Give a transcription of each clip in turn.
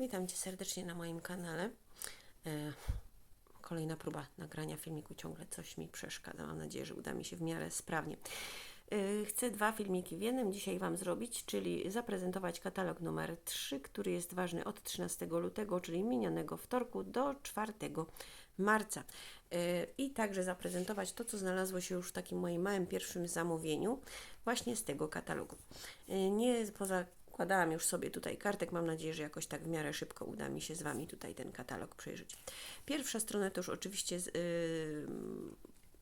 Witam Cię serdecznie na moim kanale. E, kolejna próba nagrania filmiku, ciągle coś mi przeszkadza. Mam nadzieję, że uda mi się w miarę sprawnie. E, chcę dwa filmiki w jednym dzisiaj Wam zrobić, czyli zaprezentować katalog numer 3, który jest ważny od 13 lutego, czyli minionego wtorku do 4 marca. E, I także zaprezentować to, co znalazło się już w takim moim małym pierwszym zamówieniu, właśnie z tego katalogu. Nie poza Wkładałam już sobie tutaj kartek. Mam nadzieję, że jakoś tak w miarę szybko uda mi się z Wami tutaj ten katalog przejrzeć. Pierwsza strona to już oczywiście z, yy,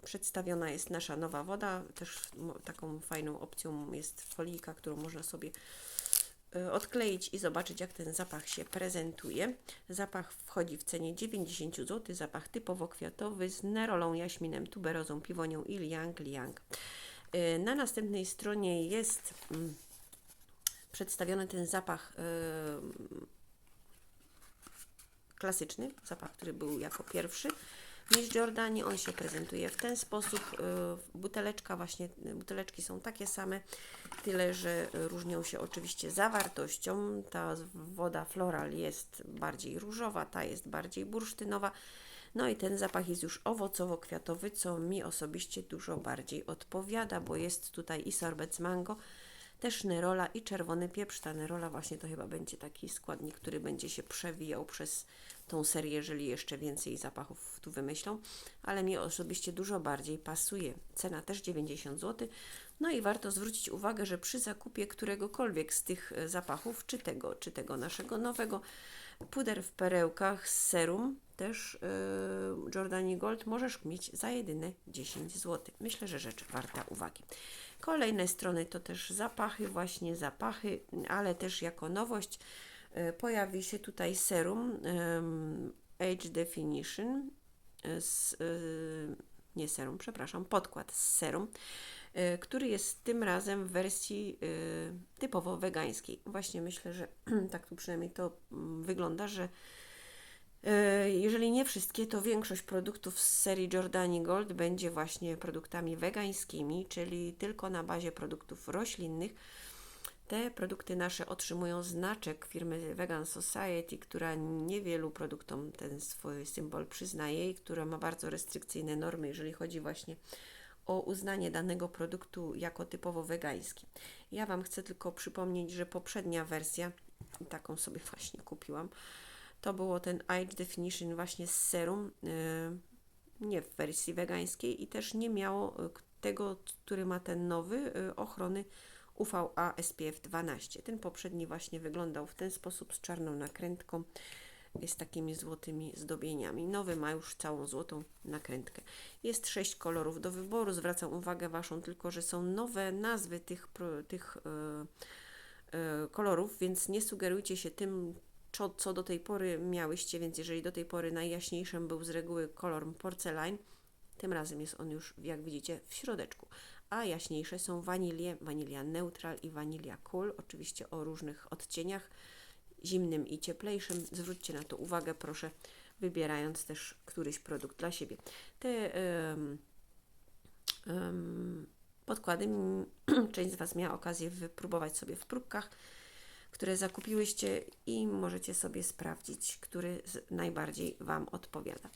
przedstawiona jest nasza nowa woda. Też taką fajną opcją jest folika, którą można sobie y, odkleić i zobaczyć, jak ten zapach się prezentuje. Zapach wchodzi w cenie 90 zł. Zapach typowo kwiatowy z nerolą, jaśminem, tuberozą, piwonią i liang liang. Y, Na następnej stronie jest mm, przedstawiony ten zapach y, klasyczny, zapach, który był jako pierwszy. Miss Jordani, on się prezentuje w ten sposób. y, Buteleczka właśnie, buteleczki są takie same, tyle że różnią się oczywiście zawartością. Ta woda floral jest bardziej różowa, ta jest bardziej bursztynowa. No i ten zapach jest już owocowo-kwiatowy, co mi osobiście dużo bardziej odpowiada, bo jest tutaj i sorbet z mango, też nerola i czerwony pieprz. Ta nerola właśnie to chyba będzie taki składnik, który będzie się przewijał przez tą serię, jeżeli jeszcze więcej zapachów tu wymyślą, ale mi osobiście dużo bardziej pasuje. Cena też 90 zł. No i warto zwrócić uwagę, że przy zakupie któregokolwiek z tych e, zapachów, czy tego, czy tego naszego nowego, puder w perełkach z serum, też yy, Jordani Gold, możesz mieć za jedyne 10 zł. Myślę, że rzecz warta uwagi. Kolejne strony to też zapachy, właśnie zapachy, ale też jako nowość y, pojawi się tutaj serum Age Definition, y, z, y, nie serum, przepraszam, podkład z serum, który jest tym razem w wersji typowo wegańskiej. Właśnie myślę, że tak tu przynajmniej to mm, wygląda, że E, Jeżeli nie wszystkie, to większość produktów z serii Jordani Gold będzie właśnie produktami wegańskimi, czyli tylko na bazie produktów roślinnych. Te produkty nasze otrzymują znaczek firmy Vegan Society, która niewielu produktom ten swój symbol przyznaje i która ma bardzo restrykcyjne normy, jeżeli chodzi właśnie o uznanie danego produktu jako typowo wegański. Ja Wam chcę tylko przypomnieć, że poprzednia wersja, taką sobie właśnie kupiłam, to było ten Age Definition właśnie z serum, yy, nie w wersji wegańskiej i też nie miało y, tego, który ma ten nowy, y, ochrony UVA SPF 12. Ten poprzedni właśnie wyglądał w ten sposób z czarną nakrętką z takimi złotymi zdobieniami. Nowy ma już całą złotą nakrętkę. Jest sześć kolorów do wyboru. Zwracam uwagę Waszą tylko, że są nowe nazwy tych, tych yy, yy, kolorów, więc nie sugerujcie się tym, co, co do tej pory miałyście, więc jeżeli do tej pory najjaśniejszym był z reguły kolor porcelain, tym razem jest on już, jak widzicie, w środeczku. A jaśniejsze są wanilie, wanilia neutral i wanilia cool, oczywiście o różnych odcieniach, zimnym i cieplejszym. Zwróćcie na to uwagę, proszę, wybierając też któryś produkt dla siebie. Te em, em, podkłady część z Was miała okazję wypróbować sobie w próbkach które zakupiłyście i możecie sobie sprawdzić, który najbardziej Wam odpowiada.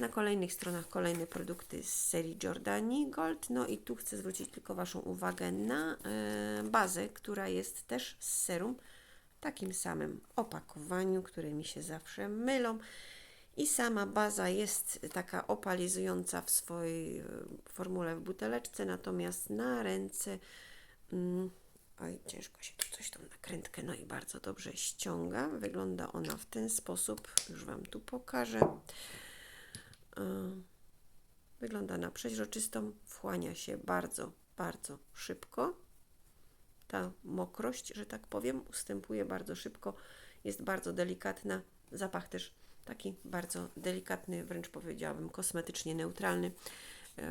Na kolejnych stronach kolejne produkty z serii Jordani Gold. No i tu chcę zwrócić tylko Waszą uwagę na e, bazę, która jest też z serum w takim samym opakowaniu, które mi się zawsze mylą. I sama baza jest taka opalizująca w swojej e, formule w buteleczce, natomiast na ręce mm, Oj, ciężko się tu coś tą nakrętkę, no i bardzo dobrze ściąga. Wygląda ona w ten sposób, już Wam tu pokażę. Yy, Wygląda na przeźroczystą, wchłania się bardzo, bardzo szybko. Ta mokrość, że tak powiem, ustępuje bardzo szybko, jest bardzo delikatna. Zapach też taki bardzo delikatny, wręcz powiedziałabym kosmetycznie neutralny. Yy,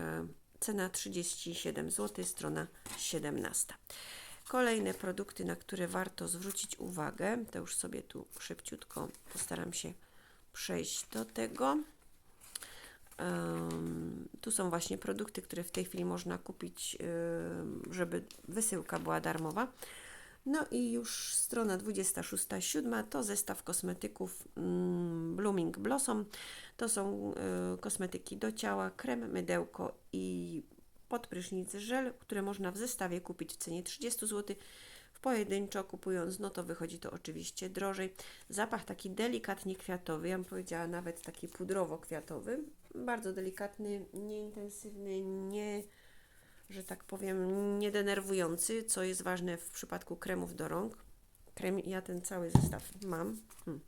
Cena 37 zł, strona 17. Kolejne produkty, na które warto zwrócić uwagę, to już sobie tu szybciutko postaram się przejść do tego. Em, tu są właśnie produkty, które w tej chwili można kupić, em, żeby wysyłka była darmowa. No i już strona 26, 7 to zestaw kosmetyków mm, Blooming Blossom. To są y, kosmetyki do ciała, krem, mydełko i podprysznic żel, które można w zestawie kupić w cenie 30 zł. W pojedynczo kupując, no to wychodzi to oczywiście drożej. Zapach taki delikatnie kwiatowy, ja bym powiedziała nawet taki pudrowo-kwiatowy. Bardzo delikatny, nieintensywny, nie że tak powiem, niedenerwujący, co jest ważne w przypadku kremów do rąk. Krem, ja ten cały zestaw mam. Hmm.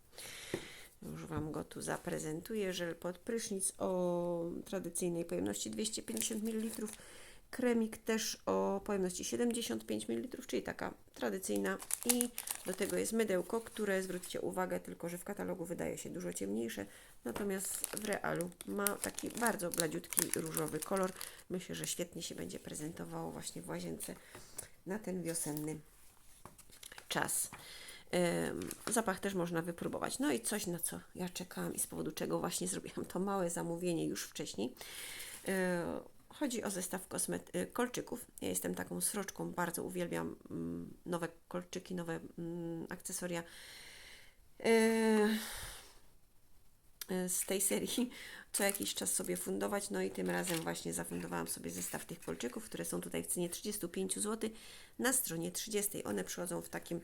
Już Wam go tu zaprezentuję. Żel pod prysznic o tradycyjnej pojemności 250 ml. Kremik też o pojemności 75 ml, czyli taka tradycyjna. I do tego jest mydełko, które zwróćcie uwagę, tylko że w katalogu wydaje się dużo ciemniejsze, natomiast w realu ma taki bardzo bladziutki różowy kolor. Myślę, że świetnie się będzie prezentowało właśnie w łazience na ten wiosenny czas. Zapach też można wypróbować. No i coś, na co ja czekałam i z powodu czego właśnie zrobiłam to małe zamówienie już wcześniej. Yy, Chodzi o zestaw y, kolczyków. Ja jestem taką sroczką, bardzo uwielbiam mm, nowe kolczyki, nowe mm, akcesoria y, z tej serii. Co jakiś czas sobie fundować, no i tym razem właśnie zafundowałam sobie zestaw tych kolczyków, które są tutaj w cenie 35 zł na stronie 30. One przychodzą w takim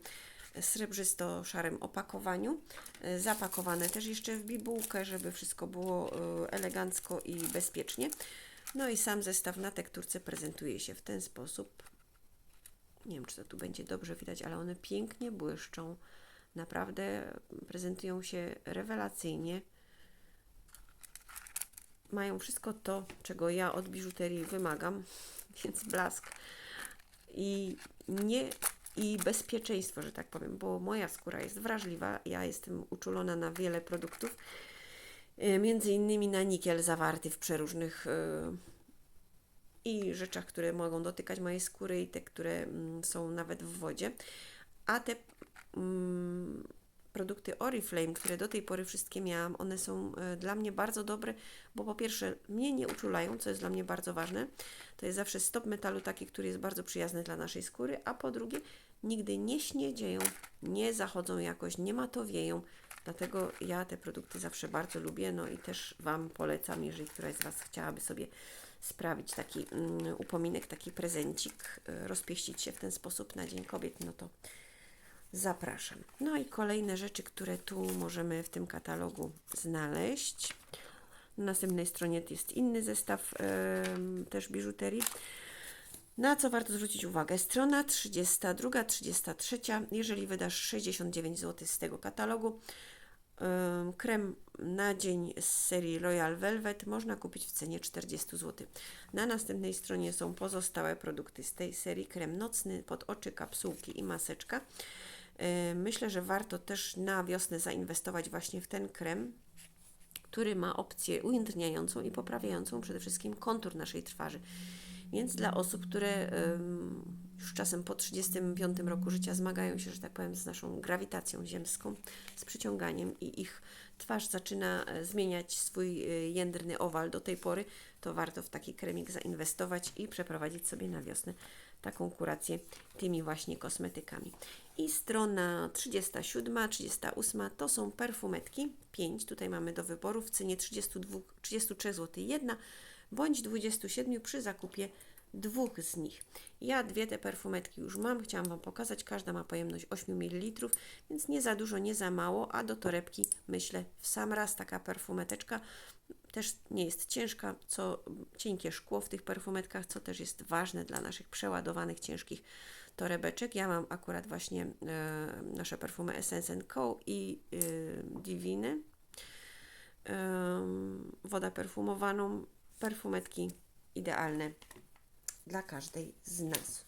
srebrzysto-szarym opakowaniu, y, zapakowane też jeszcze w bibułkę, żeby wszystko było y, elegancko i bezpiecznie. No i sam zestaw na tekturce prezentuje się w ten sposób. Nie wiem, czy to tu będzie dobrze widać, ale one pięknie błyszczą. Naprawdę prezentują się rewelacyjnie. Mają wszystko to, czego ja od biżuterii wymagam, więc blask i nie i bezpieczeństwo, że tak powiem, bo moja skóra jest wrażliwa, ja jestem uczulona na wiele produktów Y, między innymi na nikiel zawarty w przeróżnych y, i rzeczach, które mogą dotykać mojej skóry i te, które mm, są nawet w wodzie. A te mm, produkty Oriflame, które do tej pory wszystkie miałam, one są y, dla mnie bardzo dobre, bo po pierwsze mnie nie uczulają, co jest dla mnie bardzo ważne. To jest zawsze stop metalu taki, który jest bardzo przyjazny dla naszej skóry, a po drugie nigdy nie śniedzieją, nie zachodzą jakoś, nie matowieją, Dlatego ja te produkty zawsze bardzo lubię, no i też Wam polecam, jeżeli któraś z Was chciałaby sobie sprawić taki mm, upominek, taki prezencik, y, rozpieścić się w ten sposób na Dzień Kobiet, no to zapraszam. No i kolejne rzeczy, które tu możemy w tym katalogu znaleźć. Na następnej stronie jest inny zestaw yy, też biżuterii. Na co warto zwrócić uwagę? Strona 32, 33. Jeżeli wydasz 69 zł z tego katalogu, krem na dzień z serii Royal Velvet można kupić w cenie 40 zł. Na następnej stronie są pozostałe produkty z tej serii. Krem nocny pod oczy, kapsułki i maseczka. Myślę, że warto też na wiosnę zainwestować właśnie w ten krem, który ma opcję ujędrniającą i poprawiającą przede wszystkim kontur naszej twarzy. Więc dla osób, które już czasem po 35 roku życia zmagają się, że tak powiem, z naszą grawitacją ziemską, z przyciąganiem i ich twarz zaczyna e, zmieniać swój e, jędrny owal do tej pory, to warto w taki kremik zainwestować i przeprowadzić sobie na wiosnę taką kurację tymi właśnie kosmetykami. I strona 37, 38 to są perfumetki, 5 tutaj mamy do wyboru. W cenie 32, 33 zł jedna bądź 27 przy zakupie dwóch z nich. Ja dwie te perfumetki już mam, chciałam Wam pokazać. Każda ma pojemność 8 ml, więc nie za dużo, nie za mało, a do torebki myślę w sam raz. Taka perfumeteczka też nie jest ciężka, co cienkie szkło w tych perfumetkach, co też jest ważne dla naszych przeładowanych, ciężkich torebeczek. Ja mam akurat właśnie e, nasze perfumy Essence Co i e, Divine. E, wodę perfumowaną, perfumetki idealne dla każdej z nas.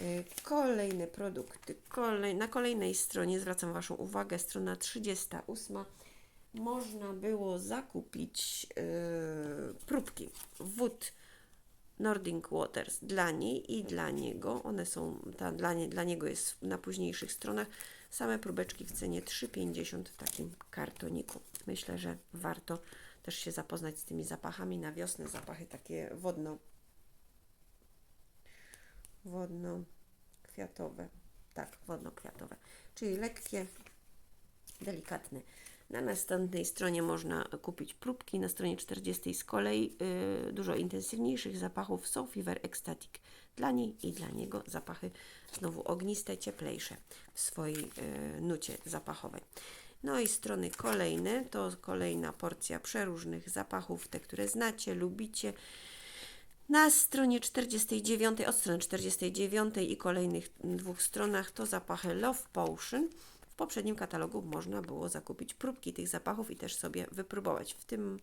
Y, kolejne produkty. Kolej, na kolejnej stronie zwracam Waszą uwagę, strona 38. Można było zakupić yy, próbki wód Nordic Waters dla niej i dla niego. One są, ta, dla, nie, dla niego jest na późniejszych stronach. Same próbeczki w cenie 3,50 w takim kartoniku. Myślę, że warto też się zapoznać z tymi zapachami na wiosnę, zapachy takie wodno wodno-kwiatowe. tak, wodno-kwiatowe, czyli lekkie, delikatne. Na następnej stronie można kupić próbki, na stronie 40 z kolei y, dużo intensywniejszych zapachów są Fever Ecstatic. Dla niej i dla niego zapachy znowu ogniste, cieplejsze w swojej y, nucie zapachowej. No i strony kolejne to kolejna porcja przeróżnych zapachów, te, które znacie, lubicie. Na stronie 49, od strony 49 i kolejnych dwóch stronach to zapachy Love Potion. Poprzednim katalogu można było zakupić próbki tych zapachów i też sobie wypróbować. W tym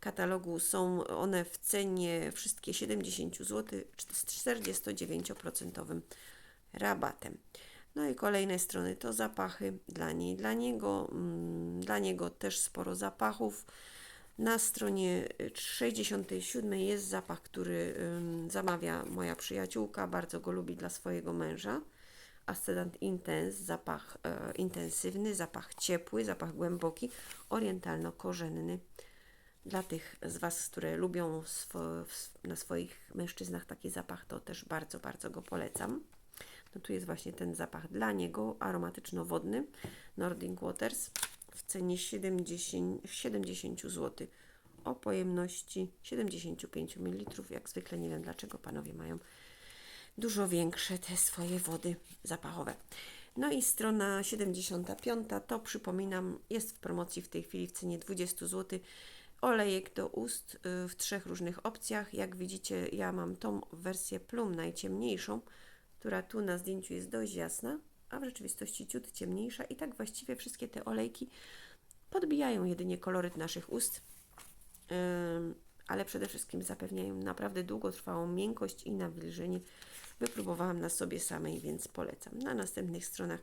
katalogu są one w cenie wszystkie 70 zł z 49% rabatem. No i kolejne strony to zapachy dla niej, dla niego, mm, dla niego też sporo zapachów. Na stronie 67 jest zapach, który zamawia moja przyjaciółka, bardzo go lubi dla swojego męża. Ascendant Intense, zapach e, intensywny, zapach ciepły, zapach głęboki, orientalno-korzenny. Dla tych z Was, które lubią swo, na swoich mężczyznach taki zapach, to też bardzo, bardzo go polecam. No tu jest właśnie ten zapach dla niego, aromatyczno-wodny, Nordic Waters w cenie 70, 70 zł o pojemności 75 ml. Jak zwykle nie wiem dlaczego panowie mają dużo większe te swoje wody zapachowe. No i strona 75 to przypominam jest w promocji w tej chwili w cenie 20 zł. Olejek do ust y, w trzech różnych opcjach. Jak widzicie, ja mam tą wersję plum najciemniejszą, która tu na zdjęciu jest dość jasna, a w rzeczywistości ciut ciemniejsza i tak właściwie wszystkie te olejki podbijają jedynie koloryt naszych ust, ale przede wszystkim zapewniają naprawdę długotrwałą miękkość i nawilżenie. Wypróbowałam na sobie samej, więc polecam. Na następnych stronach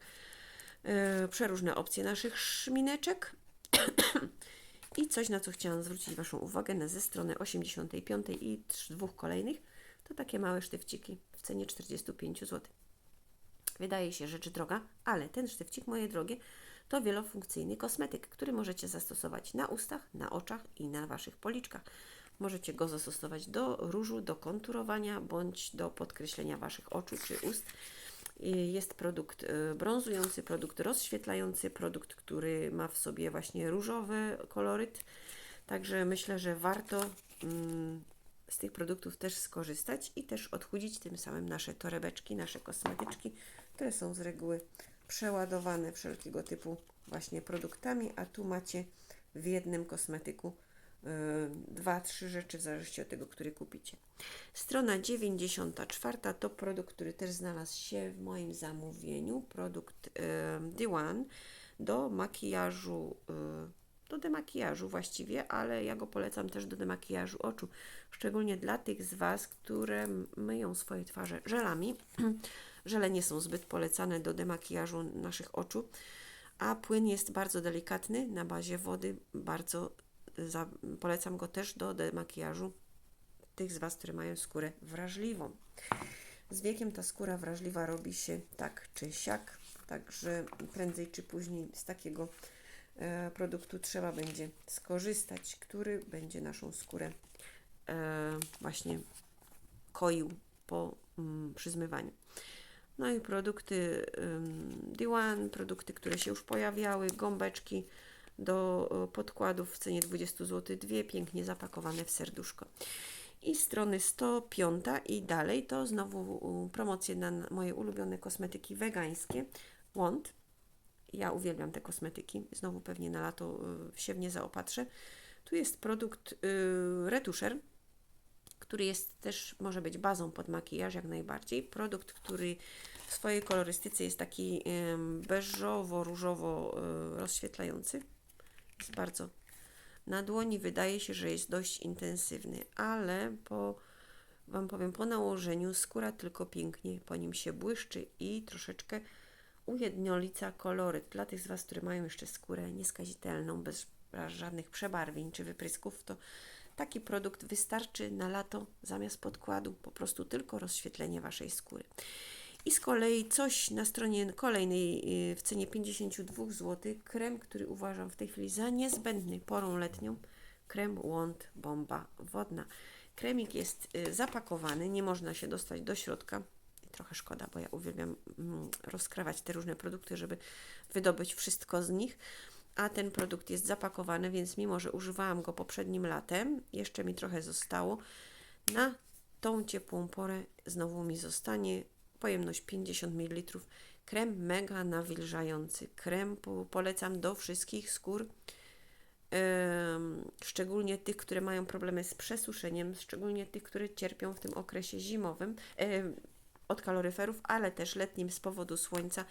yy, przeróżne opcje naszych szmineczek. I coś, na co chciałam zwrócić Waszą uwagę, na ze strony 85 i dwóch kolejnych, to takie małe sztywciki w cenie 45 zł. Wydaje się rzecz droga, ale ten sztywcik, moje drogie, to wielofunkcyjny kosmetyk, który możecie zastosować na ustach, na oczach i na Waszych policzkach. Możecie go zastosować do różu, do konturowania bądź do podkreślenia Waszych oczu czy ust. Jest produkt y, brązujący, produkt rozświetlający, produkt, który ma w sobie właśnie różowy koloryt. Także myślę, że warto mm, z tych produktów też skorzystać i też odchudzić tym samym nasze torebeczki, nasze kosmetyczki, które są z reguły przeładowane wszelkiego typu właśnie produktami, a tu macie w jednym kosmetyku dwa, trzy rzeczy w zależności od tego, który kupicie. Strona 94 to produkt, który też znalazł się w moim zamówieniu. Produkt The One do makijażu, yy, do demakijażu właściwie, ale ja go polecam też do demakijażu oczu, szczególnie dla tych z Was, które myją swoje twarze żelami. Żele nie są zbyt polecane do demakijażu naszych oczu, a płyn jest bardzo delikatny na bazie wody. Bardzo za, polecam go też do demakijażu tych z Was, które mają skórę wrażliwą. Z wiekiem ta skóra wrażliwa robi się tak czy siak, także prędzej czy później z takiego e, produktu trzeba będzie skorzystać, który będzie naszą skórę e, właśnie koił po mm, przyzmywaniu. No i produkty D1, produkty, które się już pojawiały, gąbeczki do podkładów w cenie 20 zł, dwie pięknie zapakowane w serduszko. I strony 105 i dalej to znowu promocje na moje ulubione kosmetyki wegańskie. Want. Ja uwielbiam te kosmetyki. Znowu pewnie na lato y, się w nie zaopatrzę. Tu jest produkt yy, retuszer który jest też, może być bazą pod makijaż jak najbardziej. Produkt, który w swojej kolorystyce jest taki beżowo-różowo e, rozświetlający. Jest bardzo na dłoni wydaje się, że jest dość intensywny, ale po, Wam powiem, po nałożeniu skóra tylko pięknie po nim się błyszczy i troszeczkę ujednolica koloryt. Dla tych z Was, które mają jeszcze skórę nieskazitelną, bez żadnych przebarwień czy wyprysków, to Taki produkt wystarczy na lato zamiast podkładu, po prostu tylko rozświetlenie Waszej skóry. I z kolei coś na stronie kolejnej y, w cenie 52 zł, krem, który uważam w tej chwili za niezbędny porą letnią, krem Wand Bomba Wodna. Kremik jest y, zapakowany, nie można się dostać do środka trochę szkoda, bo ja uwielbiam mm, rozkrawać te różne produkty, żeby wydobyć wszystko z nich. A ten produkt jest zapakowany, więc mimo, że używałam go poprzednim latem, jeszcze mi trochę zostało, na tą ciepłą porę znowu mi zostanie pojemność 50 ml. Krem mega nawilżający. Krem po, polecam do wszystkich skór, szczególnie tych, które mają problemy z przesuszeniem, szczególnie tych, które cierpią w tym okresie zimowym od kaloryferów, ale też letnim z powodu słońca.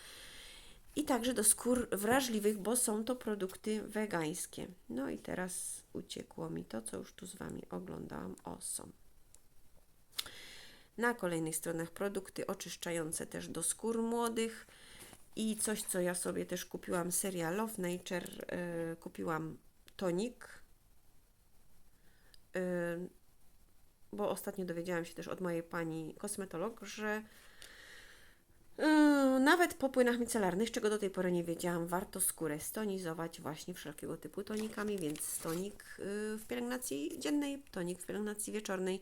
I także do skór wrażliwych, bo są to produkty wegańskie. No i teraz uciekło mi to, co już tu z Wami oglądałam. O, są. Na kolejnych stronach produkty oczyszczające też do skór młodych. I coś, co ja sobie też kupiłam, seria Love Nature, yy, kupiłam tonik, yy, bo ostatnio dowiedziałam się też od mojej pani kosmetolog, że yy, nawet po płynach micelarnych, czego do tej pory nie wiedziałam, warto skórę stonizować właśnie wszelkiego typu tonikami, więc tonik yy, w pielęgnacji dziennej, tonik w pielęgnacji wieczornej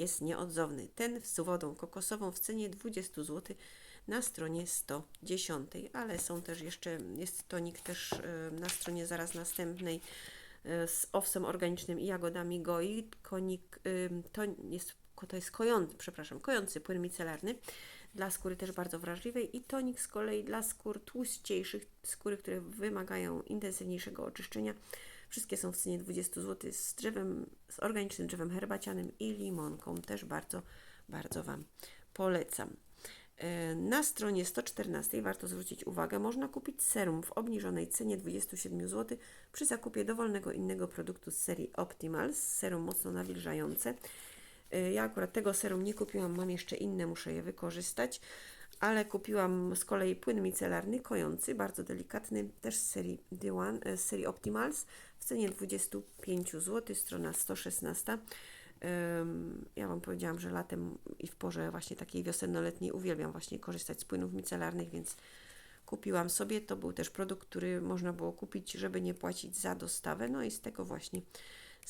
jest nieodzowny. Ten z wodą kokosową w cenie 20 zł na stronie 110, ale są też jeszcze, jest tonik też e, na stronie zaraz następnej e, z owsem organicznym i jagodami goi. Konik, ym, to jest, to jest kojący, przepraszam, kojący płyn micelarny dla skóry też bardzo wrażliwej i tonik z kolei dla skór tłuściejszych, skóry, które wymagają intensywniejszego oczyszczenia. Wszystkie są w cenie 20 zł z drzewem, z organicznym drzewem herbacianym i limonką. Też bardzo, bardzo Wam polecam. E, Na stronie 114 warto zwrócić uwagę, można kupić serum w obniżonej cenie 27 zł przy zakupie dowolnego innego produktu z serii Optimals, serum mocno nawilżające. E, Ja akurat tego serum nie kupiłam, mam jeszcze inne, muszę je wykorzystać, ale kupiłam z kolei płyn micelarny kojący, bardzo delikatny, też z serii, One, e, z serii Optimals w cenie 25 zł, strona 116. Ym, Ja Wam powiedziałam, że latem i w porze właśnie takiej wiosenno-letniej uwielbiam właśnie korzystać z płynów micelarnych, więc kupiłam sobie. To był też produkt, który można było kupić, żeby nie płacić za dostawę. No i z tego właśnie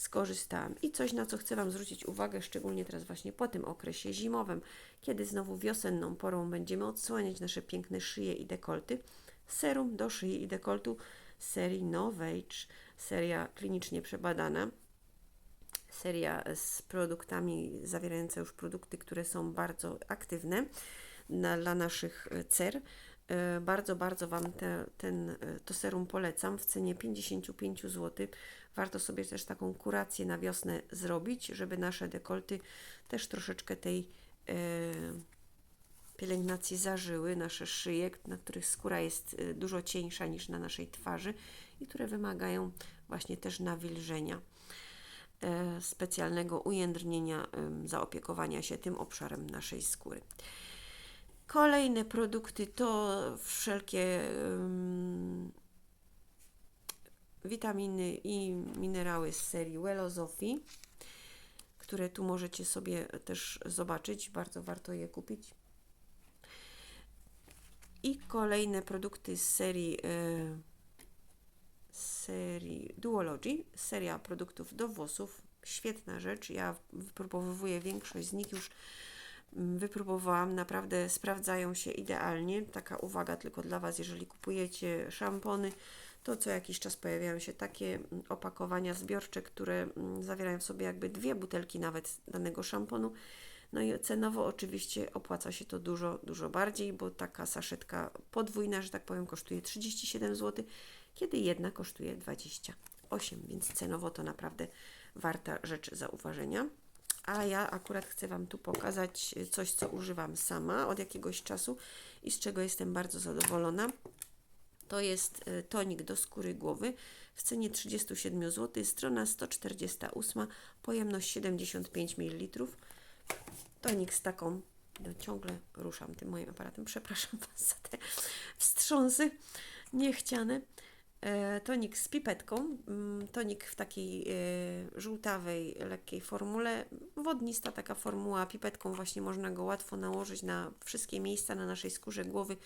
skorzystałam. I coś, na co chcę Wam zwrócić uwagę, szczególnie teraz właśnie po tym okresie zimowym, kiedy znowu wiosenną porą będziemy odsłaniać nasze piękne szyje i dekolty. Serum do szyi i dekoltu serii Novage, seria klinicznie przebadana seria z produktami zawierająca już produkty, które są bardzo aktywne na, dla naszych e, cer. E, Bardzo, bardzo Wam te, ten, e, to serum polecam w cenie 55 zł. Warto sobie też taką kurację na wiosnę zrobić, żeby nasze dekolty też troszeczkę tej e, pielęgnacji zażyły, nasze szyje, na których skóra jest e, dużo cieńsza niż na naszej twarzy i które wymagają właśnie też nawilżenia e, specjalnego ujędrnienia, zaopiekowania się tym obszarem naszej skóry. Kolejne produkty to wszelkie witaminy i minerały z serii Welozofii, które tu możecie sobie też zobaczyć. Bardzo warto je kupić. I kolejne produkty z serii e, serii Duology, seria produktów do włosów. Świetna rzecz. Ja wypróbowuję większość z nich już mm, wypróbowałam, naprawdę sprawdzają się idealnie. Taka uwaga tylko dla Was, jeżeli kupujecie szampony, to co jakiś czas pojawiają się takie mm, opakowania zbiorcze, które mm, zawierają w sobie jakby dwie butelki nawet danego szamponu. No i cenowo oczywiście opłaca się to dużo, dużo bardziej, bo taka saszetka podwójna, że tak powiem, kosztuje 37 zł, kiedy jedna kosztuje 28, więc cenowo to naprawdę warta rzecz zauważenia. A ja akurat chcę Wam tu pokazać coś, co używam sama od jakiegoś czasu i z czego jestem bardzo zadowolona. To jest y, tonik do skóry głowy w cenie 37 zł, strona 148, pojemność 75 ml. Tonik z taką, no ciągle ruszam tym moim aparatem, przepraszam Was za te wstrząsy niechciane. E, tonik z pipetką, mm, tonik w takiej e, żółtawej, lekkiej formule, wodnista taka formuła, pipetką właśnie można go łatwo nałożyć na wszystkie miejsca na naszej skórze głowy,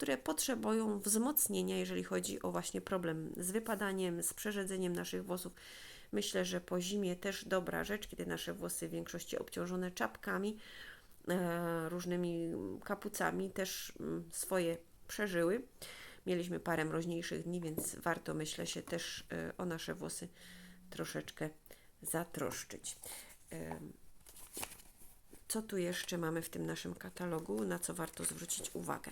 które potrzebują wzmocnienia, jeżeli chodzi o właśnie problem z wypadaniem, z przerzedzeniem naszych włosów. Myślę, że po zimie też dobra rzecz, kiedy nasze włosy w większości obciążone czapkami, e, różnymi kapucami też mm, swoje przeżyły. Mieliśmy parę mroźniejszych dni, więc warto, myślę, się też e, o nasze włosy troszeczkę zatroszczyć. Em, Co tu jeszcze mamy w tym naszym katalogu, na co warto zwrócić uwagę?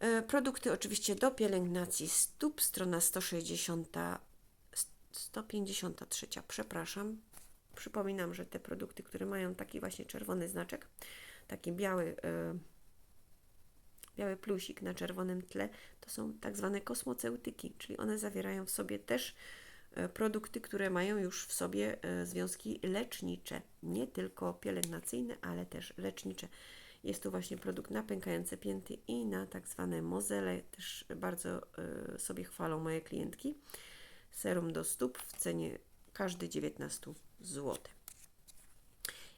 E, Produkty oczywiście do pielęgnacji stóp, strona 160, 153, przepraszam. Przypominam, że te produkty, które mają taki właśnie czerwony znaczek, taki biały, e, biały plusik na czerwonym tle, to są tak zwane kosmoceutyki, czyli one zawierają w sobie też e, produkty, które mają już w sobie związki lecznicze, nie tylko pielęgnacyjne, ale też lecznicze. Jest tu właśnie produkt na pękające pięty i na tak zwane mozele, też bardzo e, sobie chwalą moje klientki. Serum do stóp w cenie każdy 19 zł.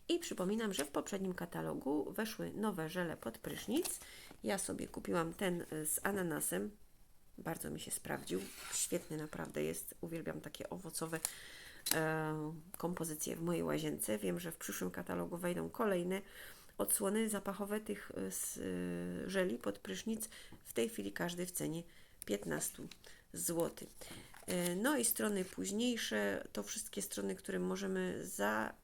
I przypominam, że w poprzednim katalogu weszły nowe żele pod prysznic. Ja sobie kupiłam ten y, z ananasem. Bardzo mi się sprawdził. Świetny naprawdę jest. Uwielbiam takie owocowe e, kompozycje w mojej łazience. Wiem, że w przyszłym katalogu wejdą kolejne odsłony zapachowe tych y, y, żeli pod prysznic. W tej chwili każdy w cenie 15 zł. E, No i strony późniejsze, to wszystkie strony, którym możemy za,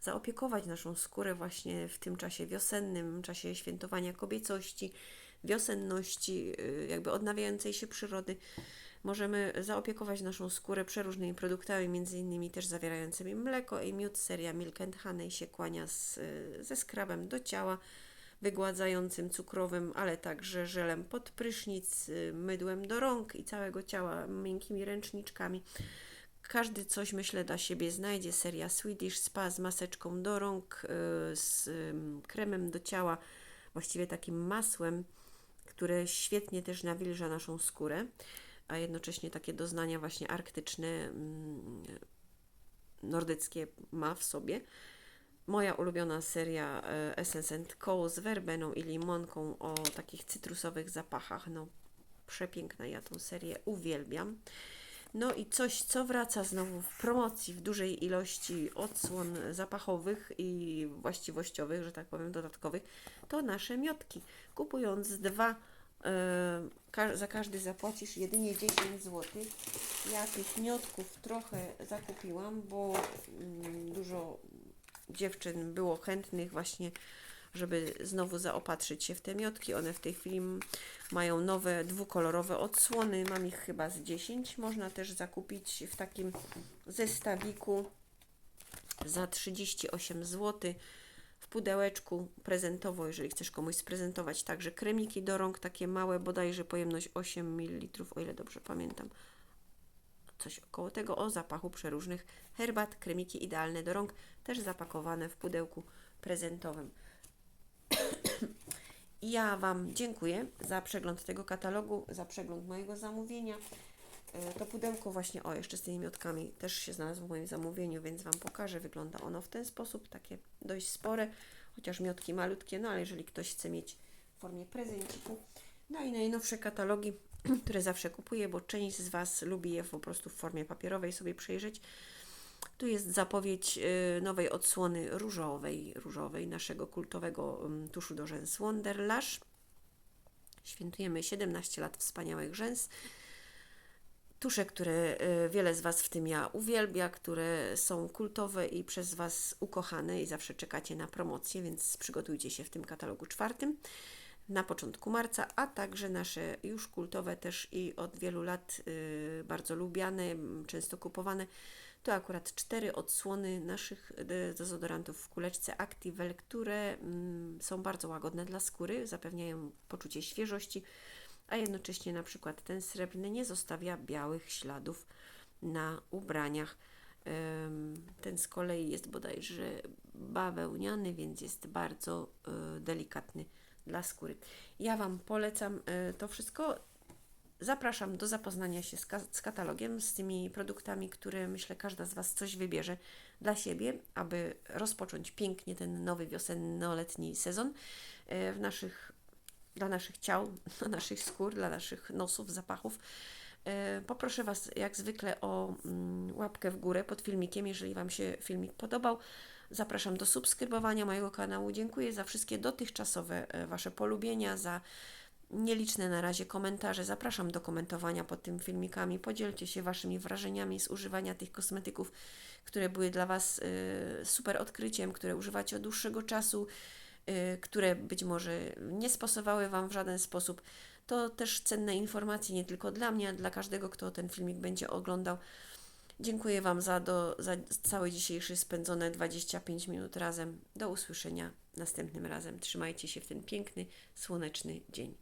zaopiekować naszą skórę właśnie w tym czasie wiosennym, czasie świętowania kobiecości, wiosenności, y, jakby odnawiającej się przyrody. Możemy zaopiekować naszą skórę przeróżnymi produktami, między innymi też zawierającymi mleko i miód. Seria Milk and Honey się kłania z, ze skrabem do ciała wygładzającym, cukrowym, ale także żelem pod prysznic, mydłem do rąk i całego ciała, miękkimi ręczniczkami. Każdy coś, myślę, dla siebie znajdzie. Seria Swedish Spa z maseczką do rąk, y, z kremem do ciała, właściwie takim masłem, które świetnie też nawilża naszą skórę, a jednocześnie takie doznania właśnie arktyczne, mm, nordyckie ma w sobie. Moja ulubiona seria e, Essence Co z werbeną i limonką o takich cytrusowych zapachach. No, przepiękna, ja tą serię uwielbiam. No i coś, co wraca znowu w promocji w dużej ilości odsłon zapachowych i właściwościowych, że tak powiem, dodatkowych, to nasze miotki. Kupując dwa, za każdy zapłacisz jedynie 10 zł. Ja tych miotków trochę zakupiłam, bo mm, dużo dziewczyn było chętnych właśnie, żeby znowu zaopatrzyć się w te miotki. One w tej chwili mają nowe dwukolorowe odsłony. Mam ich chyba z 10. Można też zakupić w takim zestawiku za 38 zł pudełeczku prezentowo, jeżeli chcesz komuś sprezentować. Także kremiki do rąk, takie małe, bodajże pojemność 8 ml, o ile dobrze pamiętam coś około tego o zapachu przeróżnych herbat, kremiki idealne do rąk, też zapakowane w pudełku prezentowym. Ja Wam dziękuję za przegląd tego katalogu, za przegląd mojego zamówienia. E, To pudełko właśnie, o jeszcze z tymi miotkami też się znalazło w moim zamówieniu, więc Wam pokażę. Wygląda ono w ten sposób, takie dość spore, chociaż miotki malutkie, no ale jeżeli ktoś chce mieć w formie prezenciku. No i najnowsze katalogi, które zawsze kupuję, bo część z Was lubi je po prostu w formie papierowej sobie przejrzeć. Tu jest zapowiedź y, nowej odsłony różowej, różowej naszego kultowego ym, tuszu do rzęs Wonderlash. Świętujemy 17 lat wspaniałych rzęs. Tusze, które y, wiele z Was, w tym ja, uwielbia, które są kultowe i przez Was ukochane i zawsze czekacie na promocję, więc przygotujcie się w tym katalogu czwartym na początku marca, a także nasze już kultowe też i od wielu lat y, bardzo lubiane, często kupowane. To akurat cztery odsłony naszych y, dezodorantów w kuleczce Activel, które mm, są bardzo łagodne dla skóry, zapewniają poczucie świeżości, a jednocześnie na przykład ten srebrny nie zostawia białych śladów na ubraniach. Ten z kolei jest bodajże bawełniany, więc jest bardzo y, delikatny dla skóry. Ja Wam polecam y, to wszystko. Zapraszam do zapoznania się z, ka- z katalogiem, z tymi produktami, które myślę każda z Was coś wybierze dla siebie, aby rozpocząć pięknie ten nowy wiosenno-letni sezon y, w naszych, dla naszych ciał, dla naszych skór, dla naszych nosów, zapachów. Y, Poproszę Was jak zwykle o mm, łapkę w górę pod filmikiem, jeżeli Wam się filmik podobał. Zapraszam do subskrybowania mojego kanału. Dziękuję za wszystkie dotychczasowe e, Wasze polubienia, za nieliczne na razie komentarze. Zapraszam do komentowania pod tym filmikami. Podzielcie się Waszymi wrażeniami z używania tych kosmetyków, które były dla Was e, super odkryciem, które używacie od dłuższego czasu, e, które być może nie spasowały Wam w żaden sposób. To też cenne informacje nie tylko dla mnie, ale dla każdego, kto ten filmik będzie oglądał. Dziękuję Wam za, do, za cały dzisiejszy spędzone 25 minut razem. Do usłyszenia następnym razem. Trzymajcie się w ten piękny, słoneczny dzień.